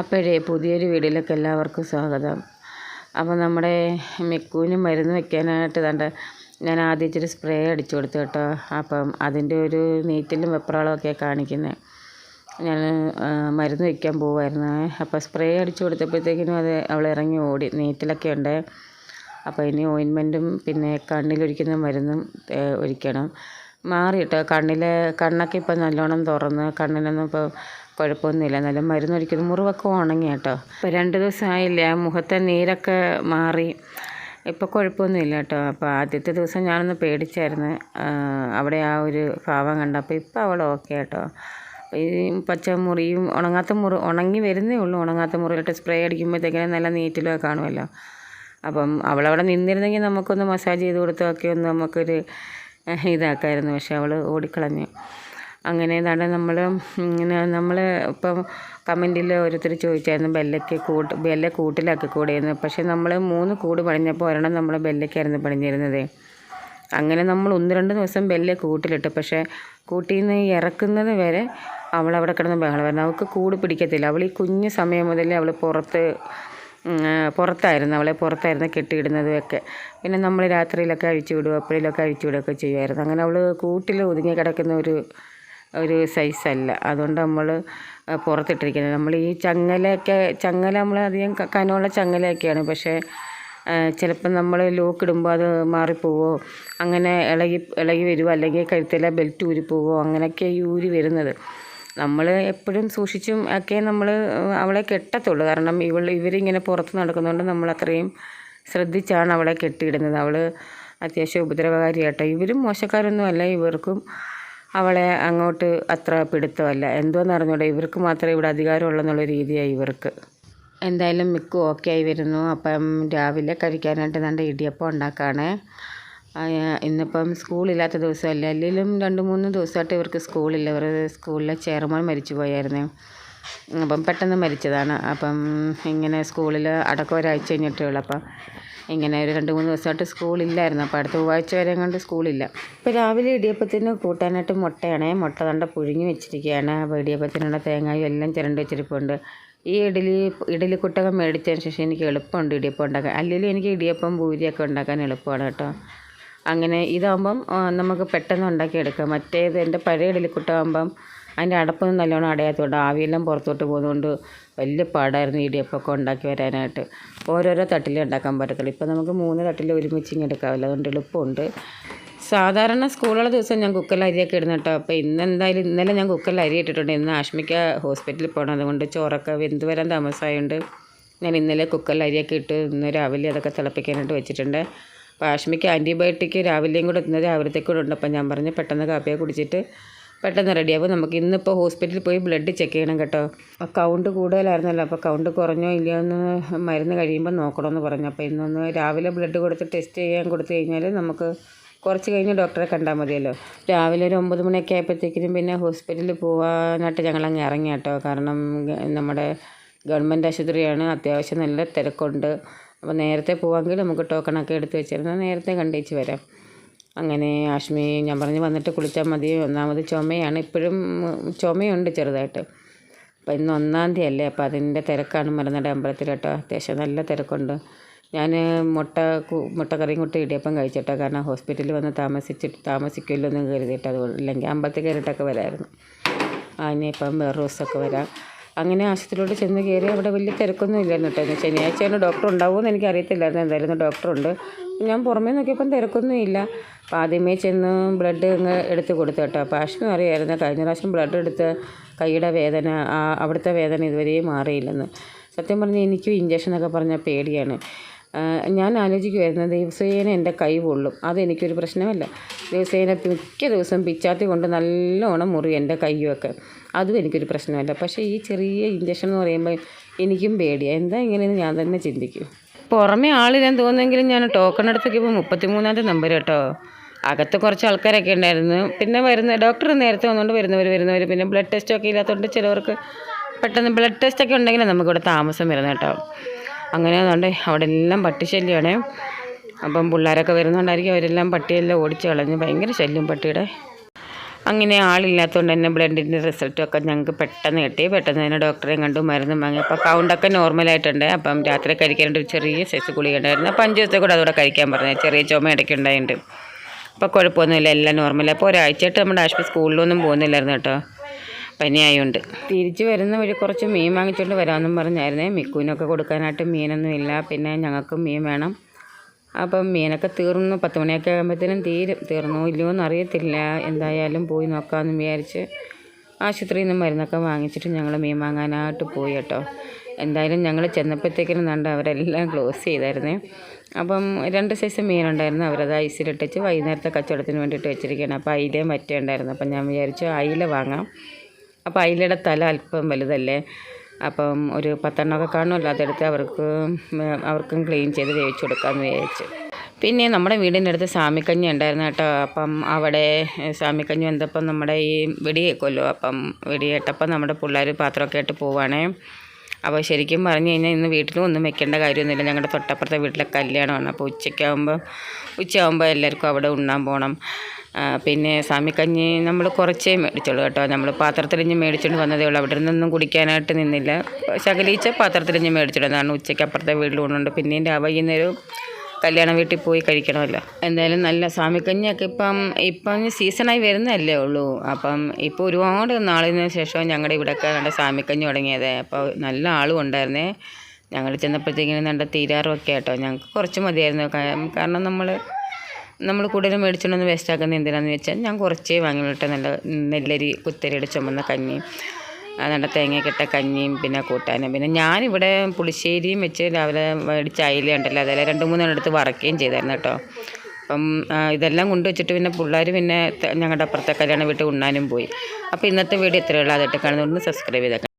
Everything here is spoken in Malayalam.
അപ്പോഴേ പുതിയൊരു വീഡിയോയിലേക്ക് എല്ലാവർക്കും സ്വാഗതം. അപ്പോൾ നമ്മുടെ മെക്കൂന് മരുന്ന് വെക്കാനായിട്ട് തണ്ട ഞാൻ ആദ്യം ഇച്ചിരി സ്പ്രേ അടിച്ചു കൊടുത്തു കേട്ടോ. അപ്പം അതിന്റെ ഒരു നീറ്റിലും വെപ്രാളമൊക്കെയാണ് കാണിക്കുന്നത് ഞാൻ മരുന്ന് വയ്ക്കാൻ പോവായിരുന്നു. അപ്പോൾ സ്പ്രേ അടിച്ചു കൊടുത്തപ്പോഴത്തേക്കിനും അത് അവൾ ഇറങ്ങി ഓടി. നീറ്റിലൊക്കെ ഉണ്ട്. അപ്പോൾ ഇനി ഓയിൻമെന്റും പിന്നെ കണ്ണിലൊഴിക്കുന്ന മരുന്നും ഒഴിക്കണം. മാറി കേട്ടോ. കണ്ണിലെ കണ്ണൊക്കെ ഇപ്പം നല്ലോണം തുറന്ന് കണ്ണിനൊന്നും ഇപ്പോൾ കുഴപ്പമൊന്നുമില്ല. നല്ല മരുന്ന് ഒഴിക്കുന്നു മുറിവൊക്കെ ഉണങ്ങി കേട്ടോ. ഇപ്പോൾ രണ്ട് ദിവസമായില്ല മുഖത്തെ നീരൊക്കെ മാറി. ഇപ്പോൾ കുഴപ്പമൊന്നുമില്ല കേട്ടോ. അപ്പോൾ ആദ്യത്തെ ദിവസം ഞാനൊന്ന് പേടിച്ചായിരുന്നു. അവിടെ ആ ഒരു ഭാവം കണ്ടപ്പോൾ ഇപ്പോൾ അവൾ ഓക്കെ കേട്ടോ. ഈ പച്ച മുറിയും ഉണങ്ങാത്ത മുറി ഉണങ്ങി വരുന്നേ ഉള്ളൂ. ഉണങ്ങാത്ത മുറിയിലിട്ട് സ്പ്രേ അടിക്കുമ്പോഴത്തേക്കിനും നല്ല നീറ്റിലൊക്കെ കാണുമല്ലോ. അപ്പം അവളവിടെ നിന്നിരുന്നെങ്കിൽ നമുക്കൊന്ന് മസാജ് ചെയ്ത് കൊടുത്തൊക്കെ ഒന്ന് നമുക്കൊരു ഇതാക്കായിരുന്നു. പക്ഷെ അവൾ ഓടിക്കളഞ്ഞു. അങ്ങനെ ഏതാണ്ട് നമ്മൾ ഇങ്ങനെ നമ്മൾ ഇപ്പം കമന്റിൽ ഓരോരുത്തർ ചോദിച്ചായിരുന്നു ബെല്ലയ്ക്ക് കൂട്ട് ബെല്ല കൂട്ടിലാക്കി കൂടെയെന്ന് പക്ഷെ നമ്മൾ മൂന്ന് കൂട് പണിഞ്ഞപ്പോൾ ഒരെണ്ണം നമ്മൾ ബെല്ലയ്ക്കായിരുന്നു പണിഞ്ഞിരുന്നത്. അങ്ങനെ നമ്മൾ ഒന്ന് രണ്ട് ദിവസം ബെല്ലെ കൂട്ടിലിട്ട്. പക്ഷേ കൂട്ടിൽ നിന്ന് ഇറക്കുന്നത് വരെ അവൾ അവിടെ കിടന്ന് ബഹളമായിരുന്നു അവൾക്ക് കൂട് പിടിക്കത്തില്ല. അവൾ ഈ കുഞ്ഞു സമയം മുതൽ അവൾ പുറത്ത് പുറത്തായിരുന്നു. അവളെ പുറത്തായിരുന്നു കെട്ടിയിടുന്നതും ഒക്കെ. പിന്നെ നമ്മൾ രാത്രിയിലൊക്കെ അഴിച്ചു വിടുക അപ്പോഴൊക്കെ അഴിച്ചു വിടുകയൊക്കെ ചെയ്യുമായിരുന്നു. അങ്ങനെ അവൾ കൂട്ടിൽ ഒതുങ്ങി കിടക്കുന്ന ഒരു ഒരു സൈസല്ല അതുകൊണ്ട് നമ്മൾ പുറത്തിട്ടിരിക്കുന്നത്. നമ്മൾ ഈ ചങ്ങലയൊക്കെ ചങ്ങല നമ്മൾ അധികം കനമുള്ള ചങ്ങലയൊക്കെയാണ്. പക്ഷേ ചിലപ്പോൾ നമ്മൾ ലോക്ക് ഇടുമ്പോൾ അത് മാറിപ്പോവോ? അങ്ങനെ ഇളകി ഇളകി വരുമോ അല്ലെങ്കിൽ കഴുത്തിലെ ബെൽറ്റ് ഊരിപ്പോവോ? അങ്ങനെയൊക്കെ ഈ ഊരി വരുന്നത്. നമ്മൾ എപ്പോഴും സൂക്ഷിച്ചും ഒക്കെ നമ്മൾ അവളെ കെട്ടത്തുള്ളൂ. കാരണം ഇവൾ ഇവരിങ്ങനെ പുറത്ത് നടക്കുന്നതുകൊണ്ട് നമ്മൾ അത്രയും ശ്രദ്ധിച്ചാണ് അവളെ കെട്ടിയിടുന്നത്. അവൾ അത്യാവശ്യം ഉപദ്രവകാരിയാട്ടോ. ഇവരും മോശക്കാരൊന്നും അല്ല ഇവർക്കും അവളെ അങ്ങോട്ട് അത്ര പിടുത്തമല്ല. എന്തോന്ന് അറിഞ്ഞൂടെ? ഇവർക്ക് മാത്രമേ ഇവിടെ അധികാരമുള്ളെന്നുള്ള രീതിയായി ഇവർക്ക്. എന്തായാലും മിക്കു ഓക്കെ ആയി വരുന്നു. അപ്പം രാവിലെ കഴിക്കാനായിട്ട് നല്ല ഇടിയപ്പം ഉണ്ടാക്കുകയാണ് ഇന്നിപ്പം സ്കൂളില്ലാത്ത ദിവസമല്ല? അല്ലെങ്കിലും രണ്ട് മൂന്ന് ദിവസമായിട്ട് ഇവർക്ക് സ്കൂളില്ല. ഇവർ സ്കൂളിലെ ചെയർമാൻ മരിച്ചു പോയായിരുന്നു. അപ്പം പെട്ടെന്ന് മരിച്ചതാണ്. അപ്പം ഇങ്ങനെ സ്കൂളിൽ അടക്കം ഒരാഴ്ച കഴിഞ്ഞിട്ടേ ഉള്ളൂ. അപ്പം ഇങ്ങനെ ഒരു രണ്ട് മൂന്ന് ദിവസമായിട്ട് സ്കൂളില്ലായിരുന്നു. അപ്പോൾ അടുത്ത ചൊവ്വാഴ്ച വരെ കൊണ്ട് സ്കൂളില്ല. ഇപ്പോൾ രാവിലെ ഇടിയപ്പത്തിന് കൂട്ടാനായിട്ട് മുട്ടയാണ്. മുട്ട തണ്ട പുഴുങ്ങി വെച്ചിരിക്കുകയാണ്. അപ്പോൾ ഇടിയപ്പത്തിനുള്ള തേങ്ങയും എല്ലാം ചിരണ്ടി വെച്ചിരിപ്പുണ്ട്. ഈ ഇഡലി ഇഡലി കുട്ടകം മേടിച്ചതിന് ശേഷം എനിക്ക് എളുപ്പമുണ്ട് ഇടിയപ്പം ഉണ്ടാക്കാൻ. അല്ലെങ്കിൽ എനിക്ക് ഇടിയപ്പം പൂരിയൊക്കെ ഉണ്ടാക്കാൻ എളുപ്പമാണ് കേട്ടോ. അങ്ങനെ ഇതാകുമ്പം നമുക്ക് പെട്ടെന്ന് ഉണ്ടാക്കിയെടുക്കാം. മറ്റേത് എന്റെ പഴയ ഇഡലിക്കുട്ടാകുമ്പം അതിന്റെ അടപ്പൊന്നും നല്ലോണം അടയാത്തതുകൊണ്ട് ആവിയെല്ലാം പുറത്തോട്ട് പോകുന്നതുകൊണ്ട് വലിയ പാടായിരുന്നു ഇടിയപ്പമൊക്കെ ഉണ്ടാക്കി വരാനായിട്ട്. ഓരോരോ തട്ടിലേ ഉണ്ടാക്കാൻ പറ്റത്തുള്ളൂ. ഇപ്പോൾ നമുക്ക് മൂന്ന് തട്ടിൽ ഒരുമിച്ച് ഇങ്ങനെ എടുക്കാമല്ലോ. അതുകൊണ്ട് എളുപ്പമുണ്ട്. സാധാരണ സ്കൂളുള്ള ദിവസം ഞാൻ കുക്കറിൽ അരിയൊക്കെ ഇടുന്ന അപ്പോൾ ഇന്ന് എന്തായാലും ഇന്നലെ ഞാൻ കുക്കറിൽ അരി ഇട്ടിട്ടുണ്ട്. ഇന്ന് ആഷ്മിക്ക ഹോസ്പിറ്റലിൽ പോകണം അതുകൊണ്ട് ചോറൊക്കെ വെന്ത് വരാൻ താമസമായതുകൊണ്ട് ഞാൻ ഇന്നലെ കുക്കറിൽ അരിയൊക്കെ ഇട്ട് ഇന്ന് രാവിലെ അതൊക്കെ തിളപ്പിക്കാനായിട്ട് വെച്ചിട്ടുണ്ട്. അപ്പോൾ ആഷ്മിക്ക് ആന്റിബയോട്ടിക് രാവിലെയും കൂടെ ഇന്ന് രാവിലത്തേക്കൂടെ ഉണ്ട്. അപ്പം ഞാൻ പറഞ്ഞ് പെട്ടെന്ന് കാപ്പിയൊക്കെ കുടിച്ചിട്ട് പെട്ടെന്ന് റെഡിയാവും നമുക്ക് ഇന്നിപ്പോൾ ഹോസ്പിറ്റലിൽ പോയി ബ്ലഡ് ചെക്ക് ചെയ്യണം കേട്ടോ. കൗണ്ട് കൂടുതലായിരുന്നല്ലോ. അപ്പോൾ കൗണ്ട് കുറഞ്ഞോ ഇല്ലയോ എന്ന് മരുന്ന് കഴിയുമ്പോൾ നോക്കണമെന്ന് പറഞ്ഞു. അപ്പോൾ ഇന്നൊന്ന് രാവിലെ ബ്ലഡ് കൊടുത്ത് ടെസ്റ്റ് ചെയ്യാൻ കൊടുത്തു കഴിഞ്ഞാൽ നമുക്ക് കുറച്ച് കഴിഞ്ഞ് ഡോക്ടറെ കണ്ടാൽ മതിയല്ലോ. രാവിലെ ഒരു ഒമ്പത് മണിയൊക്കെ ആയപ്പോഴത്തേക്കിനും പിന്നെ ഹോസ്പിറ്റലിൽ പോകാനായിട്ട് ഞങ്ങളങ്ങ് ഇറങ്ങി കേട്ടോ. കാരണം നമ്മുടെ ഗവൺമെന്റ് ആശുപത്രിയാണ്. അത്യാവശ്യം നല്ല തിരക്കുണ്ട്. അപ്പോൾ നേരത്തെ പോവാമെങ്കിൽ നമുക്ക് ടോക്കണൊക്കെ എടുത്ത് വെച്ചിരുന്നാൽ നേരത്തെ കണ്ടേച്ച് വരാം. അങ്ങനെ ആഷ്മി ഞാൻ പറഞ്ഞ് വന്നിട്ട് കുളിച്ചാൽ മതി ഒന്നാമത് ചുമയാണ്. ഇപ്പോഴും ചുമയുണ്ട് ചെറുതായിട്ട്. അപ്പം ഇന്ന് ഒന്നാം തീയതി അല്ലേ? അപ്പോൾ അതിന്റെ തിരക്കാണ് മലനട അമ്പലത്തിൽ കേട്ടോ. അത്യാവശ്യം നല്ല തിരക്കുണ്ട്. ഞാൻ മുട്ട മുട്ടക്കറിയും കൂട്ടി ഇടിയപ്പം കഴിച്ചിട്ടോ. കാരണം ഹോസ്പിറ്റലിൽ വന്ന് താമസിച്ചിട്ട് താമസിക്കുമല്ലോ എന്ന് കരുതിയിട്ട് അതുകൊണ്ട് ഇല്ലെങ്കിൽ അമ്പലത്തിൽ കയറിയിട്ടൊക്കെ വരായിരുന്നു. ആ ഇനിയിപ്പം വേറെ ദിവസമൊക്കെ വരാം. അങ്ങനെ ആശുപത്രിയിലോട്ട് ചെന്ന് കയറി അവിടെ വലിയ തിരക്കൊന്നും ഇല്ലായിരുന്നു കേട്ടോ. ശനിയാഴ്ചയാണ് ഡോക്ടർ ഉണ്ടാവുമെന്ന് എനിക്ക് അറിയത്തില്ലായിരുന്നു എന്തായാലും ഡോക്ടറുണ്ട്. ഞാൻ പുറമേ നോക്കിയപ്പം തിരക്കൊന്നും ഇല്ല. അപ്പോൾ ആദ്യമേ ചെന്ന് ബ്ലഡ് അങ്ങ് എടുത്ത് കൊടുത്തു കേട്ടോ. പാഷനും അറിയായിരുന്നു കഴിഞ്ഞ പ്രാവശ്യം ബ്ലഡ് എടുത്ത് കൈയുടെ വേദന അവിടുത്തെ വേദന ഇതുവരെയും മാറിയില്ലെന്ന്. സത്യം പറഞ്ഞാൽ എനിക്കും ഇഞ്ചക്ഷനൊക്കെ പറഞ്ഞാൽ പേടിയാണ്. ഞാൻ ആലോചിക്കുമായിരുന്നു ദിവസേന എന്റെ കൈ പൊള്ളും. അതെനിക്കൊരു പ്രശ്നമല്ല. ദിവസേന മിക്ക ദിവസം പിച്ചാത്തി കൊണ്ട് നല്ലോണം മുറി എന്റെ കൈയൊക്കെ അതും എനിക്കൊരു പ്രശ്നമല്ല. പക്ഷേ ഈ ചെറിയ ഇഞ്ചക്ഷൻ എന്ന് പറയുമ്പോൾ എനിക്കും പേടിയാണ് എന്താ ഇങ്ങനെയെന്ന് ഞാൻ തന്നെ ചിന്തിക്കും. പുറമേ ആളില്ലെന്ന് തോന്നുമെങ്കിലും ഞാൻ ടോക്കൺ എടുത്തേക്കിപ്പോൾ മുപ്പത്തിമൂന്നാമത്തെ നമ്പർ കേട്ടോ. അകത്ത് കുറച്ച് ആൾക്കാരൊക്കെ ഉണ്ടായിരുന്നു. പിന്നെ വരുന്ന ഡോക്ടർ നേരത്തെ വന്നുകൊണ്ട് വരുന്നവർ വരുന്നവർ പിന്നെ ബ്ലഡ് ടെസ്റ്റ് ഒക്കെ ഇല്ലാത്തതുകൊണ്ട് ചിലവർക്ക് പെട്ടെന്ന് ബ്ലഡ് ടെസ്റ്റൊക്കെ ഉണ്ടെങ്കിൽ നമുക്കിവിടെ താമസം വരുന്നത് കേട്ടോ. അങ്ങനെ അതുകൊണ്ട് അവിടെ എല്ലാം പട്ടിശല്യമാണ് അപ്പം പിള്ളേരൊക്കെ വരുന്നുണ്ടായിരിക്കും അവരെല്ലാം പട്ടിയെല്ലാം ഓടിച്ച് കളഞ്ഞ്. ഭയങ്കര ശല്യം പട്ടിയുടെ. അങ്ങനെ ആളില്ലാത്തതുകൊണ്ട് തന്നെ ബ്ലഡിന്റെ റിസൾട്ടൊക്കെ ഞങ്ങൾക്ക് പെട്ടെന്ന് കിട്ടി. പെട്ടെന്ന് തന്നെ ഡോക്ടറെയും കണ്ടു മരുന്നും വാങ്ങി. അപ്പോൾ കൗണ്ടൊക്കെ നോർമലായിട്ടുണ്ട്. അപ്പം രാത്രി കഴിക്കാനായിട്ട് ഒരു ചെറിയ സൈസ് ഗുളിക ഉണ്ടായിരുന്നു. അപ്പോൾ അഞ്ച് ദിവസത്തെ കൂടെ അതോടെ കഴിക്കാൻ പറഞ്ഞു. ചെറിയ ചുമ ഇടയ്ക്ക് ഉണ്ടായിട്ടുണ്ട് അപ്പോൾ കുഴപ്പമൊന്നുമില്ല എല്ലാം നോർമൽ അപ്പോൾ ഒരാഴ്ചയായിട്ട് നമ്മുടെ ആശുപത്രി സ്കൂളിലൊന്നും പോകുന്നില്ലായിരുന്നു കേട്ടോ. പനിയായുണ്ട് തിരിച്ചു വരുന്ന വഴി കുറച്ച് മീൻ വാങ്ങിച്ചുകൊണ്ട് വരാമെന്നും പറഞ്ഞായിരുന്നേ. മിക്കുവിനൊക്കെ കൊടുക്കാനായിട്ട് മീനൊന്നും ഇല്ല. പിന്നെ ഞങ്ങൾക്കും മീൻ വേണം. അപ്പം മീനൊക്കെ തീർന്നു. പത്ത് മണിയൊക്കെ ആകുമ്പോഴത്തേനും തീരും. തീർന്നു ഇല്ലയോ എന്ന് അറിയത്തില്ല എന്തായാലും പോയി നോക്കാമെന്ന് വിചാരിച്ച് ആശുപത്രിയിൽ നിന്ന് മരുന്നൊക്കെ വാങ്ങിച്ചിട്ട് ഞങ്ങൾ മീൻ വാങ്ങാനായിട്ട് പോയി കേട്ടോ. എന്തായാലും ഞങ്ങൾ ചെന്നപ്പോഴത്തേക്കിനും കണ്ട് അവരെല്ലാം ക്ലോസ് ചെയ്തായിരുന്നേ. അപ്പം രണ്ട് സൈസ് മീനുണ്ടായിരുന്നു. അവരത് ഐസിലിട്ടിച്ച് വൈകുന്നേരത്തെ കച്ചവടത്തിന് വേണ്ടിയിട്ട് വെച്ചിരിക്കുകയാണ്. അപ്പോൾ അയിലയും മറ്റേ ഉണ്ടായിരുന്നു. അപ്പം ഞാൻ വിചാരിച്ചു അയില വാങ്ങാം. അപ്പോൾ അയിലയുടെ തല അല്പം വലുതല്ലേ? അപ്പം ഒരു പത്തെണ്ണമൊക്കെ കാണുമല്ലോ അതെടുത്ത് അവർക്ക് അവർക്കും ക്ലീൻ ചെയ്ത് വേവിച്ച് കൊടുക്കാമെന്ന് വിചാരിച്ചു. പിന്നെ നമ്മുടെ വീടിന്റെ അടുത്ത് സാമിക്കഞ്ഞി ഉണ്ടായിരുന്നു കേട്ടോ. അപ്പം അവിടെ സാമിക്കഞ്ഞി വന്നപ്പം നമ്മുടെ ഈ വെടിയേക്കുമല്ലോ അപ്പം വെടിയേട്ടപ്പം നമ്മുടെ പിള്ളേർ പാത്രമൊക്കെ ആയിട്ട് പോവുകയാണേ അപ്പോൾ ശരിക്കും പറഞ്ഞു കഴിഞ്ഞാൽ ഇന്ന് വീട്ടിലും ഒന്നും വെക്കേണ്ട കാര്യമൊന്നുമില്ല. ഞങ്ങളുടെ തൊട്ടപ്പുറത്തെ വീട്ടിലെ കല്യാണമാണ്. അപ്പോൾ ഉച്ചയ്ക്കാകുമ്പോൾ ഉച്ചയാകുമ്പോൾ എല്ലാവർക്കും അവിടെ ഉണ്ണാൻ പോകണം പിന്നെ സാമിക്കഞ്ഞി നമ്മൾ കുറച്ചേ മേടിച്ചുള്ളൂ കേട്ടോ. നമ്മൾ പാത്രത്തിലിഞ്ഞ് മേടിച്ചുകൊണ്ട് വന്നതേ ഉള്ളൂ. അവിടെ നിന്നൊന്നും കുടിക്കാനായിട്ട് നിന്നില്ല. ശകലീച്ച പാത്രത്തിലിഞ്ഞ് മേടിച്ചിടുന്നതാണ് ഉച്ചയ്ക്ക് അപ്പുറത്തെ വീട്ടിൽ കൊണ്ടുണ്ട് പിന്നെയും രാ- വൈകുന്നേരം കല്യാണ വീട്ടിൽ പോയി കഴിക്കണമല്ലോ. എന്തായാലും നല്ല സാമിക്കഞ്ഞിയൊക്കെ ഇപ്പം ഇപ്പം സീസണായി വരുന്നതല്ലേ ഉള്ളൂ. അപ്പം ഇപ്പോൾ ഒരുപാട് നാളിന് ശേഷം ഞങ്ങളുടെ ഇവിടെയൊക്കെ നല്ല സാമിക്കഞ്ഞി തുടങ്ങിയത്. അപ്പോൾ നല്ല ആളും ഉണ്ടായിരുന്നേ. ഞങ്ങൾ ചെന്നപ്പോഴത്തേക്കിനും നല്ല തീരാറൊക്കെ ആട്ടോ. ഞങ്ങൾക്ക് കുറച്ച് മതിയായിരുന്നു. കാരണം നമ്മൾ നമ്മൾ കൂടുതലും മേടിച്ചുകൊണ്ടൊന്ന് വേസ്റ്റ് ആക്കുന്നത് എന്തിനാന്ന് വെച്ചാൽ ഞാൻ കുറച്ചേ വാങ്ങിയിട്ട് നല്ല നെല്ലരി കുത്തരിയുടെ ചുമന്ന കഞ്ഞി അതുകൊണ്ട് തേങ്ങയ്ക്കിട്ട കഞ്ഞിയും പിന്നെ കൂട്ടാനും. പിന്നെ ഞാനിവിടെ പുളിശ്ശേരിയും വെച്ച് രാവിലെ മേടിച്ച അയില ഉണ്ടല്ലോ അതെല്ലാം രണ്ട് മൂന്നെണ്ണം എടുത്ത് വറക്കുകയും ചെയ്തായിരുന്നു കേട്ടോ അപ്പം ഇതെല്ലാം കൊണ്ടുവച്ചിട്ട് പിന്നെ പിള്ളേർ പിന്നെ ഞങ്ങളുടെ അപ്പുറത്തെ കല്യാണ വീട്ടിൽ ഉണ്ണാനും പോയി. അപ്പോൾ ഇന്നത്തെ വീഡിയോ ഇത്രയുള്ള അതിട്ട് കാണുന്നതുകൊണ്ട് സബ്സ്ക്രൈബ് ചെയ്തേക്കാം.